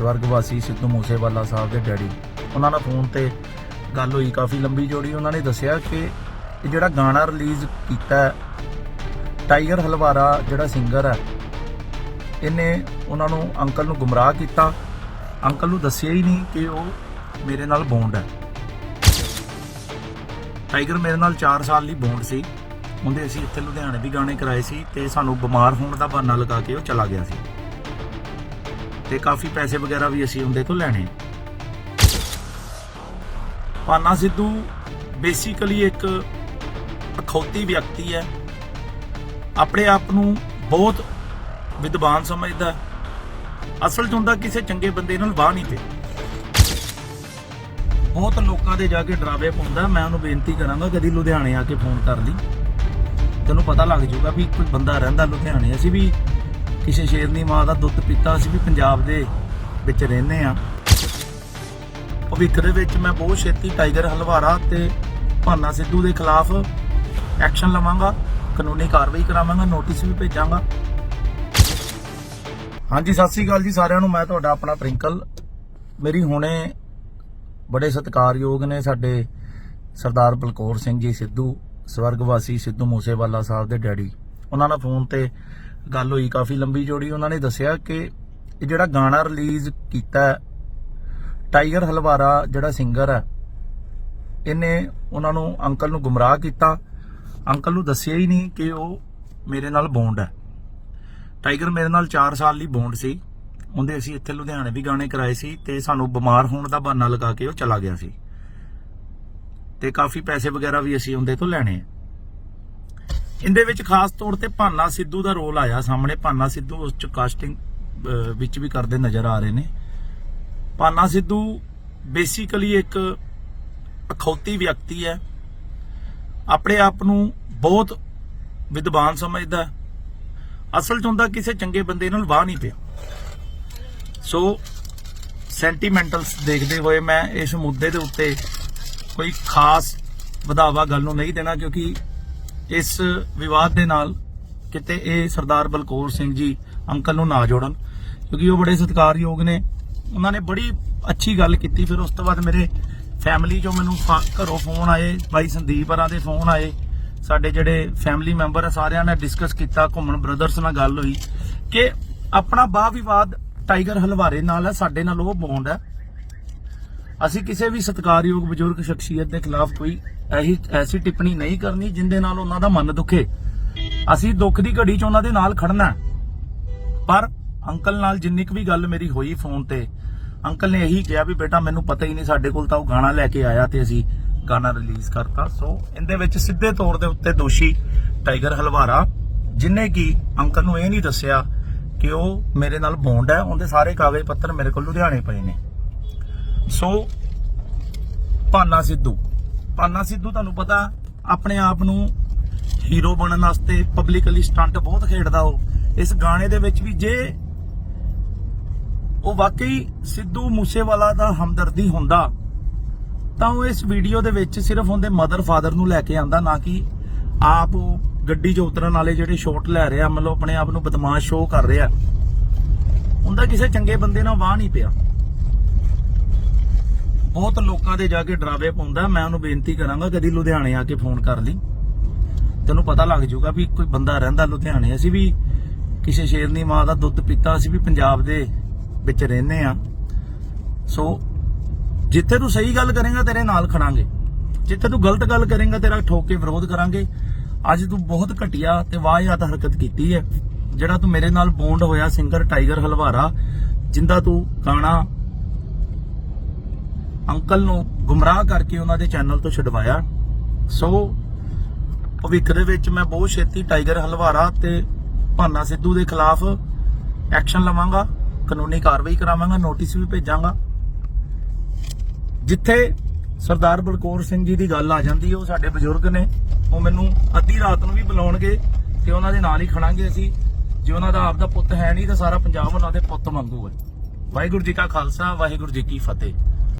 ਸਵਰਗ ਵਾਸੀ ਸਿੱਧੂ ਮੂਸੇਵਾਲਾ ਸਾਹਿਬ ਦੇ ਡੈਡੀ। ਉਹਨਾਂ ਨਾਲ ਫੋਨ ਤੇ ਗੱਲ ਹੋਈ, ਕਾਫੀ ਲੰਬੀ ਜੋੜੀ ਉਹਨਾਂ ਨੇ ਦੱਸਿਆ ਕਿ ਇਹ ਜਿਹੜਾ ਗਾਣਾ ਰਿਲੀਜ਼ ਕੀਤਾ ਟਾਈਗਰ ਹਲਵਾਰਾ ਜਿਹੜਾ ਸਿੰਗਰ ਹੈ, ਇਹਨੇ ਉਹਨਾਂ ਨੂੰ ਅੰਕਲ ਨੂੰ ਗੁੰਮਰਾਹ ਕੀਤਾ। ਅੰਕਲ ਨੂੰ ਦੱਸਿਆ ਹੀ ਨਹੀਂ ਕਿ ਉਹ ਮੇਰੇ ਨਾਲ ਬੌਂਡ ਹੈ। ਟਾਈਗਰ ਮੇਰੇ ਨਾਲ 4 ਸਾਲ ਲਈ ਬੌਂਡ ਸੀ। ਉਹਦੇ ਅਸੀਂ ਇੱਥੇ ਲੁਧਿਆਣੇ ਵੀ ਗਾਣੇ ਕਰਾਏ ਸੀ ਤੇ ਸਾਨੂੰ ਬਿਮਾਰ ਹੋਣ ਦਾ ਬਹਾਨਾ ਲਗਾ ਕੇ ਉਹ ਚਲਾ ਗਿਆ ਸੀ। ਤੇ ਕਾਫੀ ਪੈਸੇ ਵਗੈਰਾ ਵੀ ਅਸੀਂ ਉਹਦੇ ਤੋਂ ਲੈਣੇ ਪਾਨਾ ਸਿੱਧੂ ਬੇਸਿਕਲੀ ਇੱਕ ਅਖੌਤੀ ਵਿਅਕਤੀ ਹੈ। ਆਪਣੇ ਆਪ ਨੂੰ ਬਹੁਤ ਵਿਦਵਾਨ ਸਮਝਦਾ ਅਸਲ 'ਚ ਹੁੰਦਾ ਕਿਸੇ ਚੰਗੇ ਬੰਦੇ ਨਾਲ ਵਾਹ ਨਹੀਂ ਤੇ। ਬਹੁਤ ਲੋਕਾਂ ਦੇ ਜਾ ਕੇ ਡਰਾਵੇ ਪਾਉਂਦਾ ਮੈਂ ਉਹਨੂੰ ਬੇਨਤੀ ਕਰਾਂਗਾ ਕਦੀ ਲੁਧਿਆਣੇ ਆ ਕੇ ਫੋਨ ਕਰ ਲਈ। ਤੈਨੂੰ ਪਤਾ ਲੱਗ ਜਾਊਗਾ ਵੀ ਕੋਈ ਬੰਦਾ ਰਹਿੰਦਾ ਲੁਧਿਆਣੇ। ਅਸੀਂ ਵੀ ਕਿਸੇ ਸ਼ੇਰਨੀ ਮਾਂ ਦਾ ਦੁੱਧ ਪੀਤਾ, ਅਸੀਂ ਵੀ ਪੰਜਾਬ ਦੇ ਵਿੱਚ ਰਹਿੰਦੇ ਆ ਭਵਿੱਖ ਦੇ ਵਿੱਚ ਮੈਂ ਬਹੁਤ ਛੇਤੀ ਟਾਈਗਰ ਹਲਵਾਰਾ ਤੇ ਭਾਨਾ ਸਿੱਧੂ ਦੇ ਖਿਲਾਫ ਐਕਸ਼ਨ ਲਵਾਂਗਾ, ਕਾਨੂੰਨੀ ਕਾਰਵਾਈ ਕਰਾਵਾਂਗਾ, ਨੋਟਿਸ ਵੀ ਭੇਜਾਂਗਾ। ਹਾਂਜੀ, ਸਤਿ ਸ੍ਰੀ ਅਕਾਲ ਜੀ ਸਾਰਿਆਂ ਨੂੰ। ਮੈਂ ਤੁਹਾਡਾ ਆਪਣਾ ਪ੍ਰਿੰਕਲ। ਮੇਰੀ ਹੁਣੇ ਬੜੇ ਸਤਿਕਾਰਯੋਗ ਨੇ ਸਾਡੇ ਸਰਦਾਰ ਬਲਕੌਰ ਸਿੰਘ ਜੀ, ਸਿੱਧੂ, ਸਵਰਗਵਾਸੀ ਸਿੱਧੂ ਮੂਸੇਵਾਲਾ ਸਾਹਿਬ ਦੇ ਡੈਡੀ। ਉਹਨਾਂ ਨਾਲ ਫੋਨ ਤੇ ਗੱਲ ਹੋਈ ਕਾਫੀ ਲੰਬੀ ਜੋੜੀ, ਉਹਨਾਂ ਨੇ ਦੱਸਿਆ ਕਿ ਇਹ ਜਿਹੜਾ ਗਾਣਾ ਰਿਲੀਜ਼ ਕੀਤਾ ਟਾਈਗਰ ਹਲਵਾਰਾ ਜਿਹੜਾ ਸਿੰਗਰ ਹੈ, ਇਹਨੇ ਉਹਨਾਂ ਨੂੰ ਅੰਕਲ ਨੂੰ ਗੁੰਮਰਾਹ ਕੀਤਾ। ਅੰਕਲ ਨੂੰ ਦੱਸਿਆ ਹੀ ਨਹੀਂ ਕਿ ਉਹ ਮੇਰੇ ਨਾਲ ਬੌਂਡ ਹੈ। ਟਾਈਗਰ ਮੇਰੇ ਨਾਲ 4 ਸਾਲ ਲਈ ਬੌਂਡ ਸੀ। ਉਹਦੇ ਅਸੀਂ ਇੱਥੇ ਲੁਧਿਆਣੇ ਵੀ ਗਾਣੇ ਕਰਾਏ ਸੀ ਤੇ ਸਾਨੂੰ ਬਿਮਾਰ ਹੋਣ ਦਾ ਬਹਾਨਾ ਲਗਾ ਕੇ ਉਹ ਚਲਾ ਗਿਆ ਸੀ। ਤੇ ਕਾਫੀ ਪੈਸੇ ਵਗੈਰਾ ਵੀ ਅਸੀਂ ਉਹਦੇ ਤੋਂ ਲੈਣੇ ਆ। ਇਹਦੇ ਵਿੱਚ ਖਾਸ ਤੌਰ ਤੇ ਭਾਨਾ ਸਿੱਧੂ ਦਾ ਰੋਲ ਆਇਆ ਸਾਹਮਣੇ। ਭਾਨਾ ਸਿੱਧੂ ਉਸ ਚ ਕਾਸਟਿੰਗ ਵਿੱਚ ਵੀ ਕਰਦੇ ਨਜ਼ਰ ਆ ਰਹੇ ਨੇ। ਭਾਨਾ ਸਿੱਧੂ ਬੇਸਿਕਲੀ ਇੱਕ ਅਖੌਤੀ ਵਿਅਕਤੀ ਹੈ। ਆਪਣੇ ਆਪ ਨੂੰ ਬਹੁਤ ਵਿਦਵਾਨ ਸਮਝਦਾ ਅਸਲ ਚ ਹੁੰਦਾ ਕਿਸੇ ਚੰਗੇ ਬੰਦੇ ਨਾਲ ਵਾਹ ਨਹੀਂ ਪਿਆ। ਸੋ ਸੈਂਟੀਮੈਂਟਲਸ ਦੇਖਦੇ ਹੋਏ ਮੈਂ ਇਸ ਮੁੱਦੇ ਦੇ ਉੱਤੇ ਕੋਈ ਖਾਸ ਵਧਾਵਾ ਗੱਲ ਨੂੰ ਨਹੀਂ ਦੇਣਾ, ਕਿਉਂਕਿ ਇਸ ਵਿਵਾਦ ਦੇ ਨਾਲ ਕਿਤੇ ਇਹ ਸਰਦਾਰ ਬਲਕੌਰ ਸਿੰਘ ਜੀ ਅੰਕਲ ਨੂੰ ਨਾ ਜੋੜਨ, ਕਿਉਂਕਿ ਉਹ ਬੜੇ ਸਤਿਕਾਰਯੋਗ ਨੇ। ਉਹਨਾਂ ਨੇ ਬੜੀ ਅੱਛੀ ਗੱਲ ਕੀਤੀ। ਫਿਰ ਉਸ ਤੋਂ ਬਾਅਦ ਮੇਰੇ ਫੈਮਿਲੀ ਚੋਂ ਮੈਨੂੰ ਘਰੋਂ ਫੋਨ ਆਏ, ਬਾਈ ਸੰਦੀਪ ਹਰਾਂ ਦੇ ਫੋਨ ਆਏ। ਸਾਡੇ ਜਿਹੜੇ ਫੈਮਿਲੀ ਮੈਂਬਰ ਆ, ਸਾਰਿਆਂ ਨੇ ਡਿਸਕਸ ਕੀਤਾ, ਘੁੰਮਣ ਬ੍ਰਦਰਸ ਨਾਲ ਗੱਲ ਹੋਈ ਕਿ ਆਪਣਾ ਬਾਹ ਵਿਵਾਦ ਟਾਈਗਰ ਹਲਵਾਰੇ ਨਾਲ ਹੈ ਸਾਡੇ ਨਾਲ ਉਹ ਬੌਂਡ ਹੈ ਅਸੀਂ ਕਿਸੇ ਵੀ ਸਤਿਕਾਰਯੋਗ ਬਜ਼ੁਰਗ ਸ਼ਖਸੀਅਤ ਦੇ ਖਿਲਾਫ ਕੋਈ ਐਸੀ ਐਸੀ ਟਿੱਪਣੀ ਨਹੀਂ ਕਰਨੀ ਜਿੰਦੇ ਨਾਲ ਉਹਨਾਂ ਦਾ ਮਨ ਦੁਖੇ। ਅਸੀਂ ਦੁੱਖ ਦੀ ਘੜੀ 'ਚ ਉਹਨਾਂ ਦੇ ਨਾਲ ਖੜਨਾ ਪਰ ਅੰਕਲ ਨਾਲ ਜਿੰਨੀ ਕੁ ਵੀ ਗੱਲ ਮੇਰੀ ਹੋਈ ਫੋਨ ਤੇ, ਅੰਕਲ ਨੇ ਇਹੀ ਕਿਹਾ ਵੀ ਬੇਟਾ ਮੈਨੂੰ ਪਤਾ ਹੀ ਨਹੀਂ ਸਾਡੇ ਕੋਲ ਤਾਂ ਉਹ ਗਾਣਾ ਲੈ ਕੇ ਆਇਆ ਤੇ ਅਸੀਂ ਗਾਣਾ ਰਿਲੀਜ਼ ਕਰਤਾ। ਸੋ ਇਹਦੇ ਵਿੱਚ ਸਿੱਧੇ ਤੌਰ ਦੇ ਉੱਤੇ ਦੋਸ਼ੀ ਟਾਈਗਰ ਹਲਵਾਰਾ, ਜਿਨੇ ਕਿ ਅੰਕਲ ਨੂੰ ਇਹ ਨਹੀਂ ਦੱਸਿਆ ਕਿ ਉਹ ਮੇਰੇ ਨਾਲ ਬੌਂਡ ਹੈ, ਉਹਦੇ ਸਾਰੇ ਕਾਗਜ਼ ਪੱਤਰ ਮੇਰੇ ਕੋਲ ਲੁਧਿਆਣੇ ਪਏ ਨੇ। ਸੋ ਭਾਨਾ ਸਿੱਧੂ ਭਾਨਾ ਸਿੱਧੂ, ਤੁਹਾਨੂੰ ਪਤਾ, ਆਪਣੇ ਆਪ ਨੂੰ ਹੀਰੋ ਬਣਨ ਵਾਸਤੇ ਪਬਲਿਕਲੀ ਸਟੰਟ ਬਹੁਤ ਖੇਡਦਾ ਉਹ। ਇਸ ਗਾਣੇ ਦੇ ਵਿੱਚ ਵੀ ਜੇ ਉਹ ਵਾਕਈ ਸਿੱਧੂ ਮੂਸੇਵਾਲਾ ਦਾ ਹਮਦਰਦੀ ਹੁੰਦਾ, ਤਾਂ ਉਹ ਇਸ ਵੀਡੀਓ ਦੇ ਵਿੱਚ ਸਿਰਫ ਉਹਦੇ ਮਦਰ ਫਾਦਰ ਨੂੰ ਲੈ ਕੇ ਆਂਦਾ, ਨਾ ਕਿ ਆਪ ਉਹ ਗੱਡੀ 'ਚ ਉਤਰਨ ਵਾਲੇ ਜਿਹੜੇ ਸ਼ਾਟ ਲੈ ਰਿਹਾ, ਮਤਲਬ ਆਪਣੇ ਆਪ ਨੂੰ ਬਦਮਾਸ਼ ਸ਼ੋਅ ਕਰ ਰਿਹਾ। ਹੁੰਦਾ ਕਿਸੇ ਚੰਗੇ ਬੰਦੇ ਨਾਲ ਵਾਹ ਨਹੀਂ ਪਿਆ। ਬਹੁਤ ਲੋਕਾਂ ਦੇ ਜਾ ਕੇ ਡਰਾਵੇ ਪਾਉਂਦਾ, ਮੈਂ ਉਹਨੂੰ ਬੇਨਤੀ ਕਰਾਂਗਾ ਕਦੀ ਲੁਧਿਆਣੇ ਆ ਕੇ ਫੋਨ ਕਰ ਲਈ। ਤੈਨੂੰ ਪਤਾ ਲੱਗ ਜਾਊਗਾ ਵੀ ਕੋਈ ਬੰਦਾ ਰਹਿੰਦਾ ਲੁਧਿਆਣੇ। ਅਸੀਂ ਵੀ ਕਿਸੇ ਸ਼ੇਰਨੀ ਮਾਂ ਦਾ ਦੁੱਧ ਪੀਤਾ, ਅਸੀਂ ਵੀ ਪੰਜਾਬ ਦੇ ਵਿੱਚ ਰਹਿੰਦੇ ਆ ਸੋ ਜਿੱਥੇ ਤੂੰ ਸਹੀ ਗੱਲ ਕਰੇਗਾ, ਤੇਰੇ ਨਾਲ ਖੜਾਂਗੇ। ਜਿੱਥੇ ਤੂੰ ਗਲਤ ਗੱਲ ਕਰੇਗਾ, ਤੇਰਾ ਠੋਕ ਕੇ ਵਿਰੋਧ ਕਰਾਂਗੇ। ਅੱਜ ਤੂੰ ਬਹੁਤ ਘਟੀਆ ਤੇ ਵਾਹਿਆਤ ਹਰਕਤ ਕੀਤੀ ਹੈ। ਜਿਹੜਾ ਤੂੰ ਮੇਰੇ ਨਾਲ ਬੌਂਡ ਹੋਇਆ, ਸਿੰਗਰ ਟਾਈਗਰ ਹਲਵਾਰਾ, ਜਿੰਦਾ ਤੂੰ ਗਾਣਾ ਅੰਕਲ ਨੂੰ ਗੁੰਮਰਾਹ ਕਰਕੇ ਉਹਨਾਂ ਦੇ ਚੈਨਲ ਤੋਂ ਛਡਵਾਇਆ। ਸੋ, ਭਵਿੱਖ ਦੇ ਵਿੱਚ ਮੈਂ ਬਹੁਤ ਛੇਤੀ ਟਾਈਗਰ ਹਲਵਾਰਾ ਤੇ ਭਾਨਾ ਸਿੱਧੂ ਦੇ ਖਿਲਾਫ ਐਕਸ਼ਨ ਲਵਾਂਗਾ, ਕਾਨੂੰਨੀ ਕਾਰਵਾਈ ਕਰਾਵਾਂਗਾ, ਨੋਟਿਸ ਵੀ ਭੇਜਾਂਗਾ। ਜਿੱਥੇ ਸਰਦਾਰ ਬਲਕੌਰ ਸਿੰਘ ਜੀ ਦੀ ਗੱਲ ਆ ਜਾਂਦੀ, ਉਹ ਸਾਡੇ ਬਜ਼ੁਰਗ ਨੇ। ਉਹ ਮੈਨੂੰ ਅੱਧੀ ਰਾਤ ਨੂੰ ਵੀ ਬੁਲਾਉਣਗੇ ਤੇ ਉਹਨਾਂ ਦੇ ਨਾਲ ਹੀ ਖੜਾਂਗੇ ਅਸੀਂ। ਜੇ ਉਹਨਾਂ ਦਾ ਆਪਦਾ ਪੁੱਤ ਹੈ ਨਹੀਂ, ਤਾਂ ਸਾਰਾ ਪੰਜਾਬ ਉਹਨਾਂ ਦੇ ਪੁੱਤ ਮੰਗੂਗਾ ਵਾਹਿਗੁਰੂ ਜੀ ਕਾ ਖਾਲਸਾ, ਵਾਹਿਗੁਰੂ ਜੀ ਕੀ ਫਤਿਹ।